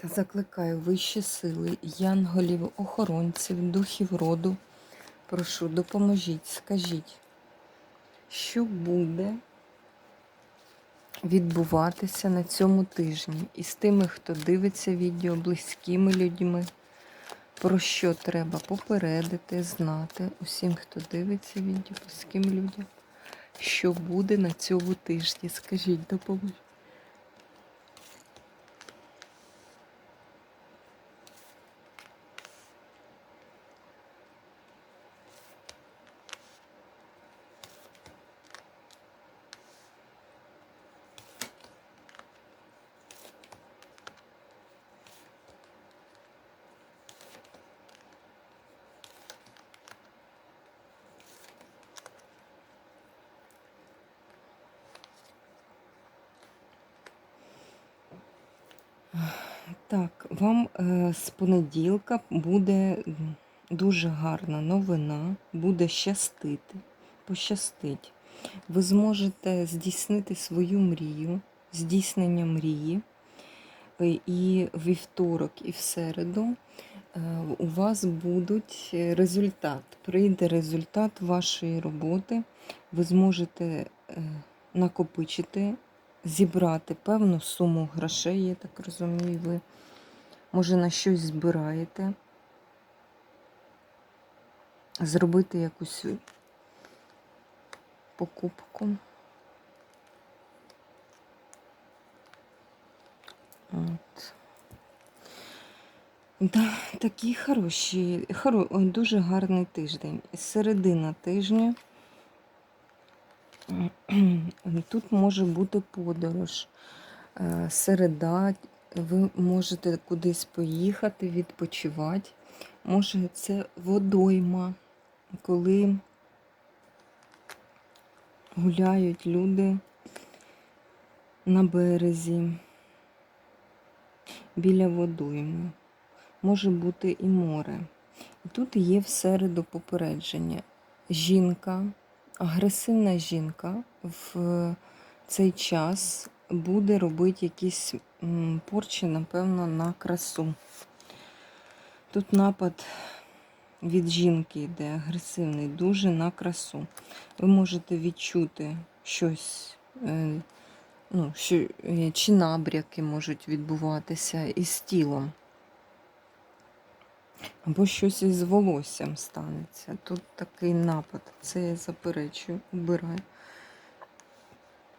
Та закликаю вищі сили, янголів, охоронців, духів роду. Прошу, допоможіть, скажіть, що буде відбуватися на цьому тижні із тими, хто дивиться відео, близькими людьми, про що треба попередити, знати усім, хто дивиться відео, близьким людям, що буде на цьому тижні. Скажіть, допоможіть. Так, вам е, з понеділка буде дуже гарна новина, буде щастити, пощастить. Ви зможете здійснити свою мрію, здійснення мрії. Е, І вівторок, і в середу е, у вас будуть результат. Прийде результат вашої роботи. Ви зможете накопичити зібрати певну суму грошей, я так розумію, ви може на щось збираєте, зробити якусь покупку. От. Да, такий хороший, хоро, дуже гарний тиждень. Середина тижня. Тут може бути подорож. Е, Середа, ви можете кудись поїхати, відпочивати. Може, це водойма, коли гуляють люди на березі, біля водойми. Може бути і море. Тут є в середу попередження. Жінка агресивна жінка в цей час буде робити якісь порчі, напевно, на красу. Тут напад від жінки йде агресивний, дуже на красу. Ви можете відчути щось, е, ну, що, е, чи набряки можуть відбуватися із тілом. Або щось із волоссям станеться. Тут такий напад. Це я заперечую, убираю,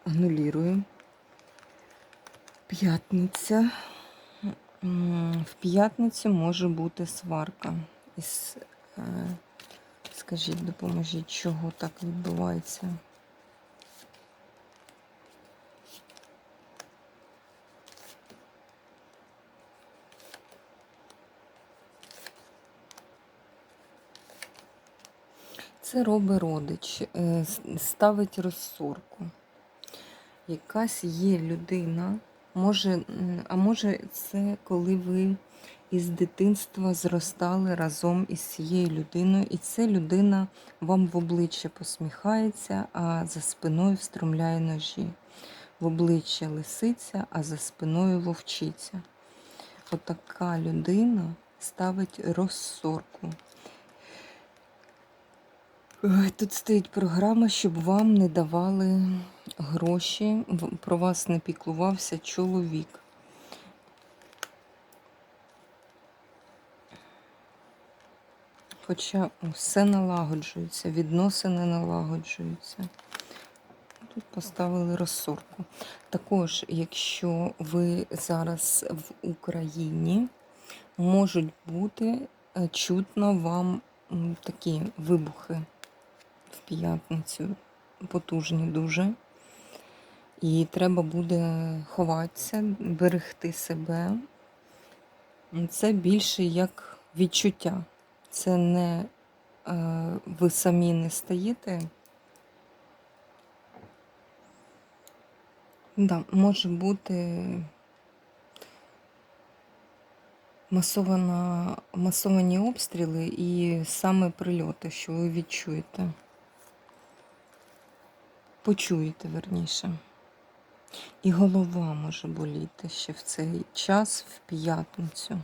анулірую. П'ятниця. В п'ятницю може бути сварка. Із, е, скажіть, допоможіть, чого так відбувається. Це робить родич, е, ставить розсорку. Якась є людина, може, а може, це коли ви із дитинства зростали разом із цією людиною, і ця людина вам в обличчя посміхається, а за спиною встромляє ножі. В обличчя лисиця, а за спиною вовчиця. Отака людина ставить розсорку. Тут стоїть програма, щоб вам не давали гроші, про вас не піклувався чоловік. Хоча все налагоджується, відносини налагоджуються. Тут поставили розсорку. Також, якщо ви зараз в Україні, можуть бути е, чутно вам такі вибухи в п'ятницю, потужні дуже. І треба буде ховатися, берегти себе. Це більше як відчуття. Це не е, ви самі не стаєте. Да, може бути масована, масовані обстріли і саме прильоти, що ви відчуєте. Почуєте верніше. І голова може боліти ще в цей час, в п'ятницю.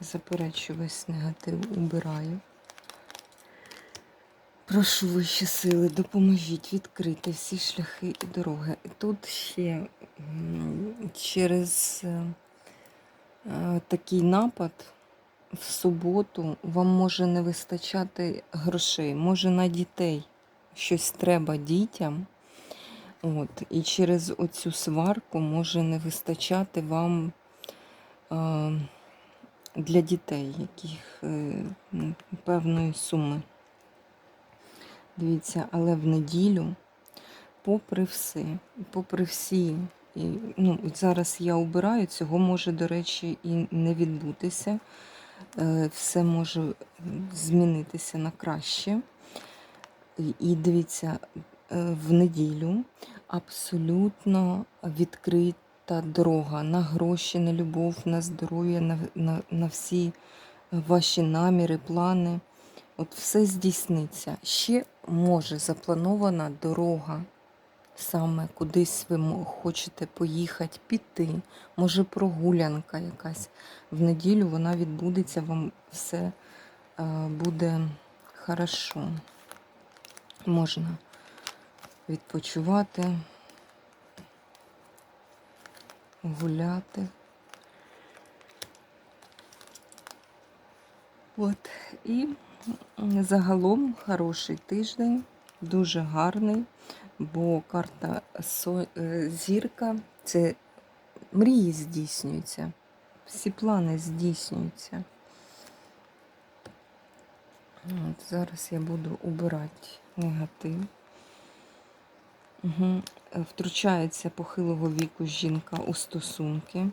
Заперечу весь негатив, убираю. Прошу вищі сили, допоможіть відкрити всі шляхи і дороги. Тут ще через е, е, такий напад в суботу вам може не вистачати грошей, може на дітей щось треба дітям. От, і через оцю сварку може не вистачати вам е, для дітей яких е, певної суми. Дивіться, але в неділю, попри все, попри всі, і, ну, зараз я обираю, цього може, до речі, і не відбутися. Е, Все може змінитися на краще. І, дивіться, е, в неділю абсолютно відкрита дорога на гроші, на любов, на здоров'я, на, на, на всі ваші наміри, плани. От все здійсниться. Ще може запланована дорога, саме кудись ви хочете поїхати, піти. Може прогулянка якась. В неділю вона відбудеться, вам все е, буде хорошо. Можна відпочивати, гуляти. От. І загалом хороший тиждень, дуже гарний, бо карта е, зірка це мрії здійснюються, всі плани здійснюються. От, зараз я буду убирати негатив. Угу. Втручається похилого віку жінка у стосунки,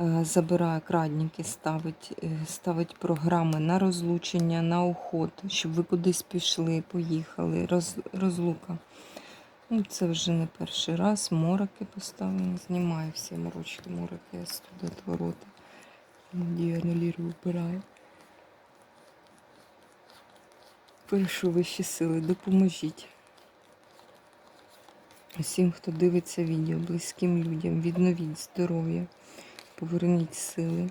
е, забирає крадники, ставить, е, ставить програми на розлучення, на уход, щоб ви кудись пішли, поїхали. Роз, розлука. Ну, це вже не перший раз. Мороки поставлені. Знімаю всі морочки, мороки, я туди ворота. Діанулірую, вбираю. Прошу вищі сили, допоможіть. Усім, хто дивиться відео, близьким людям, відновіть здоров'я, поверніть сили.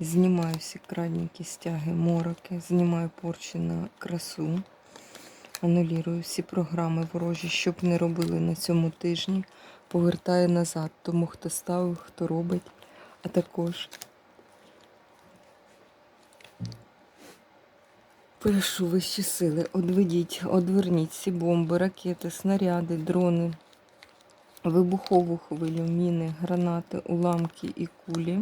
Знімаю всі крадніки, стяги, мороки, знімаю порчі на красу, анулірую всі програми ворожі, щоб не робили на цьому тижні. Повертаю назад тому, хто ставив, хто робить, а також Прошу вищі сили, одведіть, одверніть всі бомби, ракети, снаряди, дрони, вибухову хвилю, міни, гранати, уламки і кулі.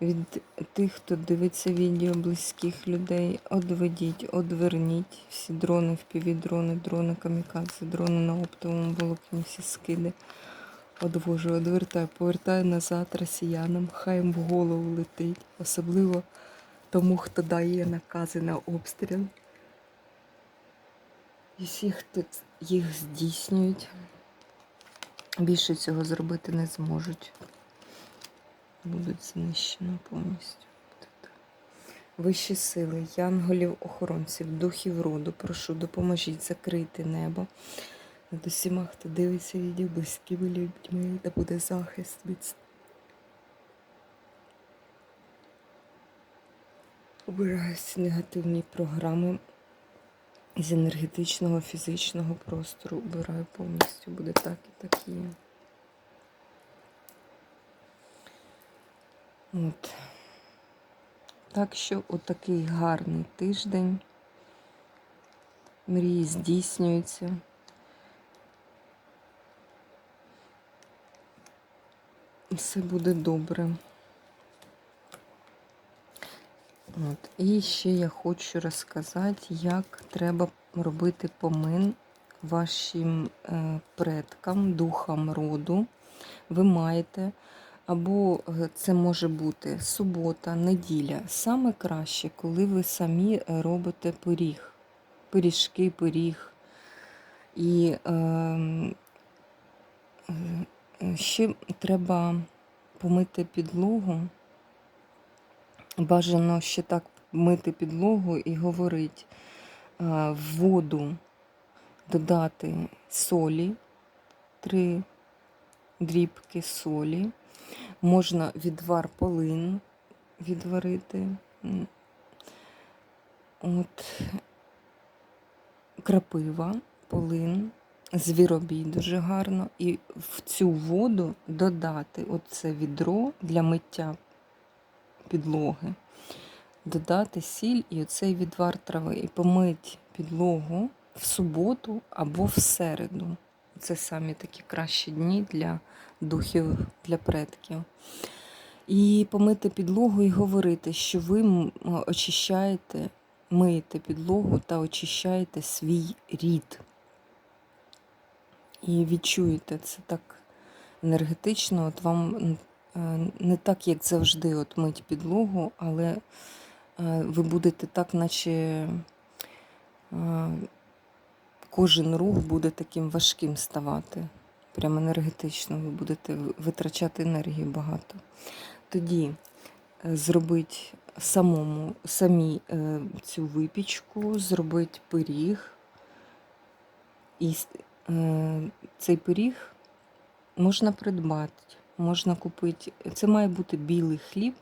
Від тих, хто дивиться відео близьких людей, одведіть, одверніть всі дрони, впівдрони, дрони камікадзе, дрони на оптовому волокні, всі скиди. Одвожу, одвертаю, повертаю назад росіянам, хай їм в голову летить, особливо тому, хто дає накази на обстріл. І всі, хто їх здійснюють, більше цього зробити не зможуть. Будуть знищені повністю. Вищі сили, янголів, охоронців, духів роду, прошу, допоможіть закрити небо. Над усіма, хто дивиться відео близькими людьми, де буде захист від Обираюся негативні програми з енергетичного, фізичного простору. Обираю повністю. Буде так і так є. От. Так що отакий гарний тиждень. Мрії здійснюються. Все буде добре. От. І ще я хочу розказати, як треба робити помин вашим е, предкам, духам роду. Ви маєте, або е, це може бути субота, неділя. Саме краще, коли ви самі робите пиріг, пиріжки, пиріг. І е, е, ще треба помити підлогу. Бажано ще так мити підлогу і говорити в воду додати солі, три дрібки солі. Можна відвар полин відварити. От крапива, полин, звіробій дуже гарно. І в цю воду додати оце відро для миття підлоги, додати сіль і оцей відвар трави, і помить підлогу в суботу або в середу. Це самі такі кращі дні для духів, для предків. І помити підлогу і говорити, що ви очищаєте, миєте підлогу та очищаєте свій рід. І відчуєте це так енергетично. От вам не так, як завжди, от мить підлогу, але е, ви будете так, наче е, кожен рух буде таким важким ставати. Прямо енергетично ви будете витрачати енергію багато. Тоді е, зробить самому самі е, цю випічку, зробить пиріг. І е, цей пиріг можна придбати, можна купити. Це має бути білий хліб,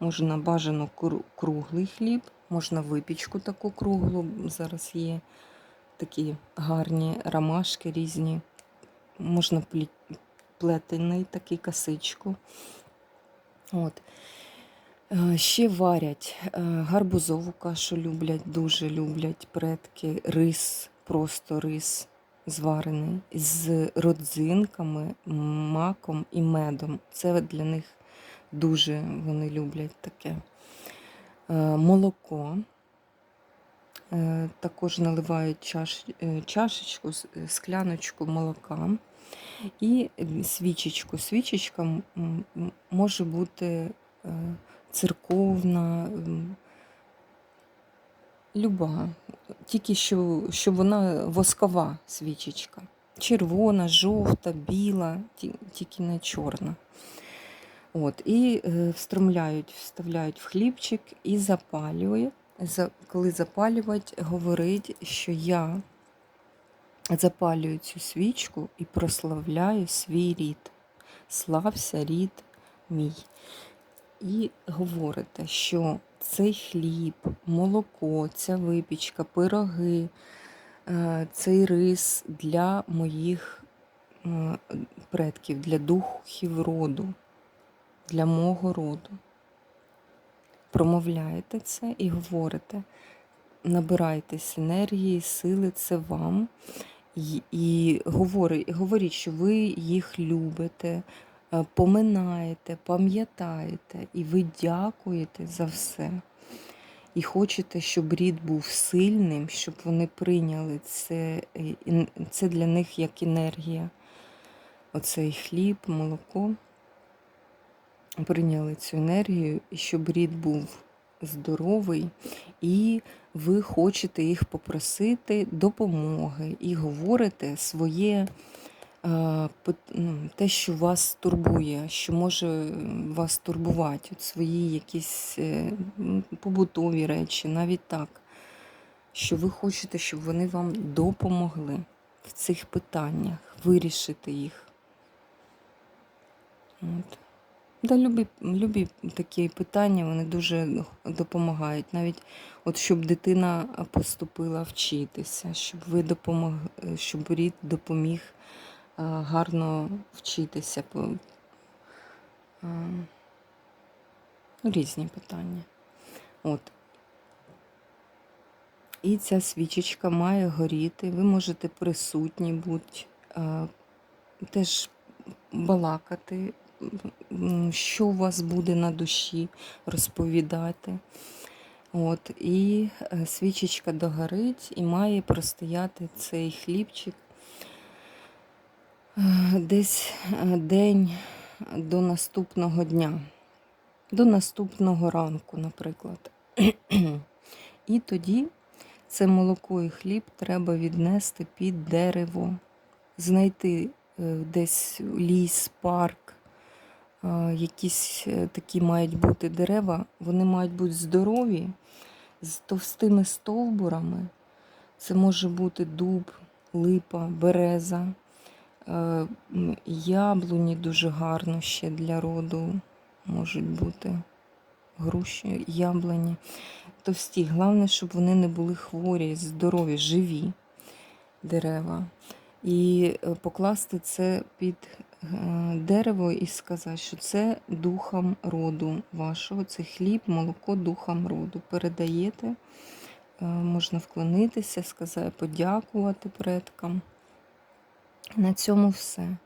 можна бажано круглий хліб, можна випічку таку круглу. Зараз є такі гарні ромашки різні. Можна плетений такий косичку. От. Е, Ще варять е, гарбузову кашу люблять, дуже люблять предки, рис, просто рис зварений з родзинками, маком і медом. Це для них дуже вони люблять таке. Е, Молоко. Е, Також наливають чаш, е, чашечку, скляночку молока і свічечку. Свічечка може бути церковна, люба, тільки що, щоб вона воскова свічечка. Червона, жовта, біла, тільки не чорна. От, і е, встромляють, вставляють в хлібчик і запалює. Коли запалюють, говорить, що я запалюю цю свічку і прославляю свій рід. Слався рід мій. І говорите, що цей хліб, молоко, ця випічка, пироги, е, цей рис для моїх е, предків, для духів роду, для мого роду. Промовляєте це і говорите, набирайтесь енергії, сили, це вам. І, і говори- говоріть, що ви їх любите, поминаєте, пам'ятаєте, і ви дякуєте за все. І хочете, щоб рід був сильним, щоб вони прийняли це, е, це для них як енергія. Оцей хліб, молоко. Прийняли цю енергію, і щоб рід був здоровий, і ви хочете їх попросити допомоги і говорите своє е, те, що вас турбує, що може вас турбувати, от свої якісь е, побутові речі, навіть так, що ви хочете, щоб вони вам допомогли в цих питаннях, вирішити їх. От. Да, любі, любі такі питання вони дуже допомагають. Навіть от щоб дитина поступила вчитися, щоб ви допомог, щоб рід допоміг гарно вчитися. ну, різні питання. От. І ця свічечка має горіти. Ви можете присутні бути, теж балакати, що у вас буде на душі, розповідати. От, і е, свічечка догорить і має простояти цей хлібчик е, десь е, день до наступного дня, до наступного ранку, наприклад. І тоді це молоко і хліб треба віднести під дерево, знайти е, десь ліс, парк, е, якісь такі мають бути дерева, вони мають бути здорові, з товстими стовбурами. Це може бути дуб, липа, береза, яблуні дуже гарно ще для роду можуть бути. Груші, яблуні, товсті. Головне, щоб вони не були хворі, здорові, живі дерева. І е, покласти це під е, дерево і сказати, що це духом роду вашого, це хліб, молоко духом роду. Передаєте, е, можна вклонитися, сказати, подякувати предкам. На цьому все.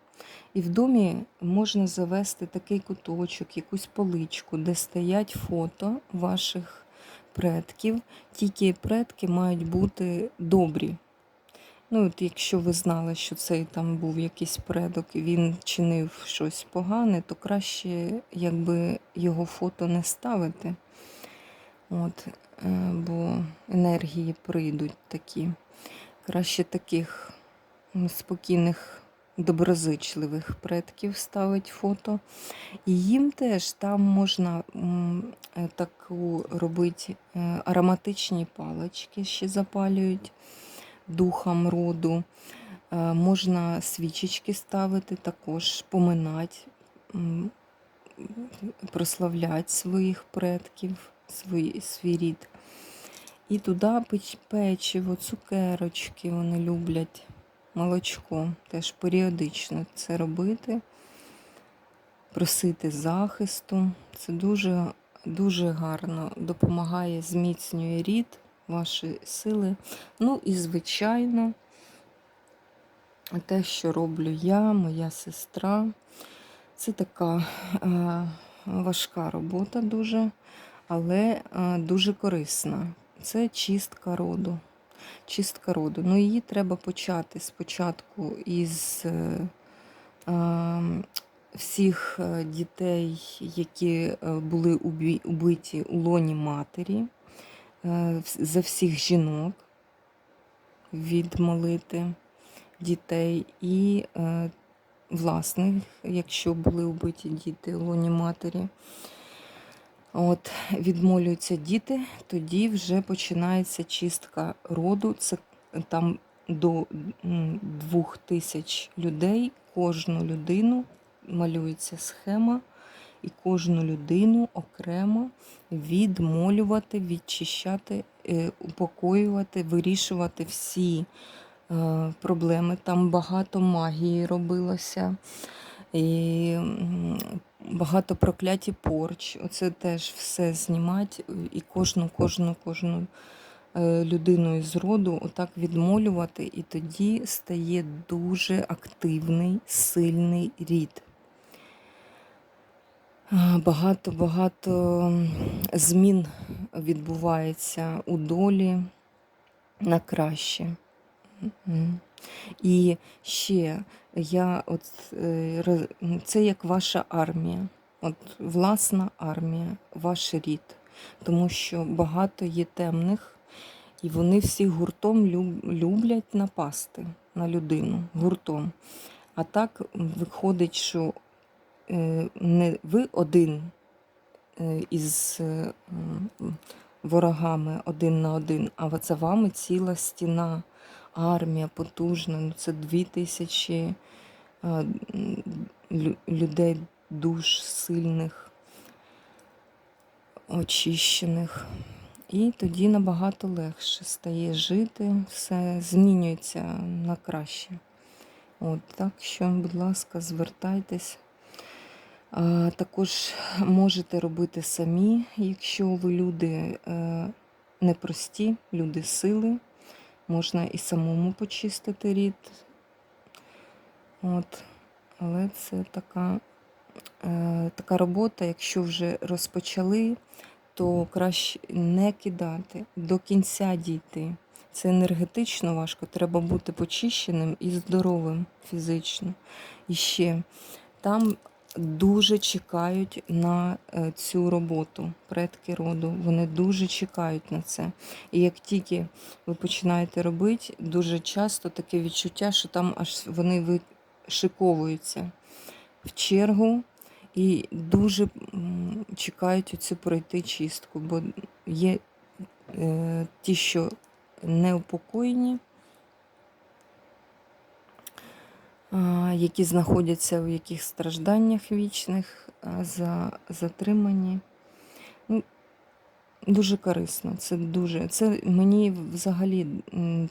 І в домі можна завести такий куточок, якусь поличку, де стоять фото ваших предків. Тільки предки мають бути добрі. Ну, от якщо ви знали, що цей там був якийсь предок, і він чинив щось погане, то краще якби його фото не ставити. От, е, бо енергії прийдуть такі. Краще таких спокійних, доброзичливих предків ставить фото. І їм теж там можна е, таку робити е, ароматичні палички, ще запалюють духом роду. Е, Можна свічечки ставити, також поминати, прославляти своїх предків, свій, свій рід. І туди печ- печиво, цукерочки вони люблять, молочко. Теж періодично це робити, просити захисту. Це дуже, дуже гарно допомагає, зміцнює рід, ваші сили. Ну і, звичайно, те, що роблю я, моя сестра. Це така е, важка робота дуже, але е, дуже корисна. Це чистка роду. Чистка роду. Ну, її треба почати спочатку із е, е, всіх е, дітей, які е, були убиті у лоні матері, за всіх жінок відмолити дітей і власних, якщо були вбиті діти у лоні матері. От, відмолюються діти, тоді вже починається чистка роду. Це там до двох тисяч людей. Кожну людину малюється схема, і кожну людину окремо відмолювати, відчищати, е, упокоювати, вирішувати всі е, проблеми. Там багато магії робилося. І багато прокляті порч. Оце теж все знімати і кожну, кожну, кожну е, людину із роду отак відмолювати, і тоді стає дуже активний, сильний рід. Багато багато змін відбувається у долі на краще. І ще я от е, це як ваша армія, от власна армія, ваш рід. Тому що багато є темних, і вони всі гуртом люблять напасти на людину гуртом. А так виходить, що е, не ви один е, із ворогами один на один, а за вами ціла стіна, армія потужна. Ну, це дві тисячі е, людей душ сильних, очищених. І тоді набагато легше стає жити, все змінюється на краще. От, так що, будь ласка, звертайтесь. Також можете робити самі, якщо ви люди е, непрості, люди сили. Можна і самому почистити рід. От. Але це така, е, така робота, якщо вже розпочали, то краще не кидати, до кінця дійти. Це енергетично важко, треба бути почищеним і здоровим фізично. І ще там дуже чекають на е, цю роботу, предки роду. Вони дуже чекають на це. І як тільки ви починаєте робити, дуже часто таке відчуття, що там аж вони вишиковуються в чергу і дуже чекають оцю пройти чистку, бо є е, ті, що неупокоєні, а, які знаходяться в яких стражданнях вічних, за, затримані. Ну, Дуже корисно. Це дуже. Це мені взагалі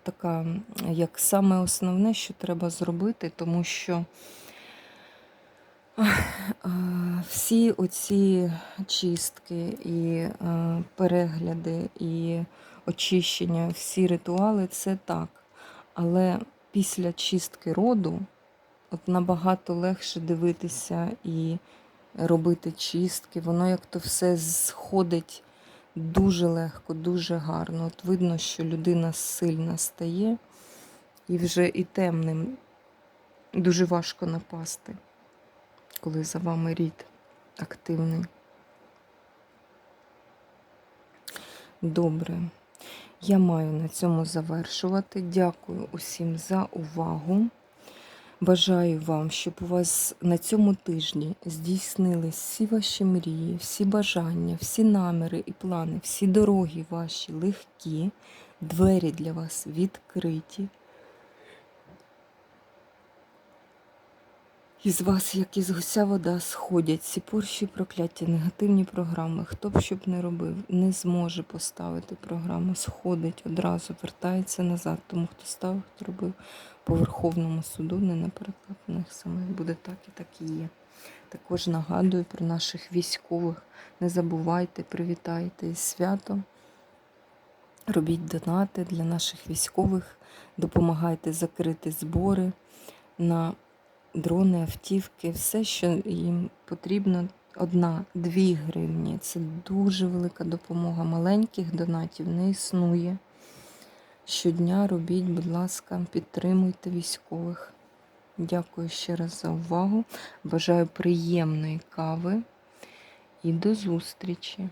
така, як саме основне, що треба зробити, тому що всі оці чистки і перегляди, і очищення, всі ритуали це так. Але після чистки роду от набагато легше дивитися і робити чистки. Воно як то все сходить дуже легко, дуже гарно. От видно, що людина сильна стає і вже і темним дуже важко напасти, коли за вами рід активний. Добре. Я маю на цьому завершувати. Дякую усім за увагу. Бажаю вам, щоб у вас на цьому тижні здійснились всі ваші мрії, всі бажання, всі наміри і плани, всі дороги ваші легкі, двері для вас відкриті. Із вас, як із гуся вода, сходять ці порші прокляття, негативні програми. Хто б щоб не робив, не зможе поставити програму, сходить одразу, вертається назад. Тому хто ставив, хто робив по Верховному суду, не на переклад них самих буде так і так і є. Також нагадую про наших військових. Не забувайте, привітайте із святом. Робіть донати для наших військових, допомагайте закрити збори на дрони, автівки, все, що їм потрібно. Одна-дві гривні. Це дуже велика допомога. Маленьких донатів не існує. Щодня робіть, будь ласка, підтримуйте військових. Дякую ще раз за увагу. Бажаю приємної кави і до зустрічі!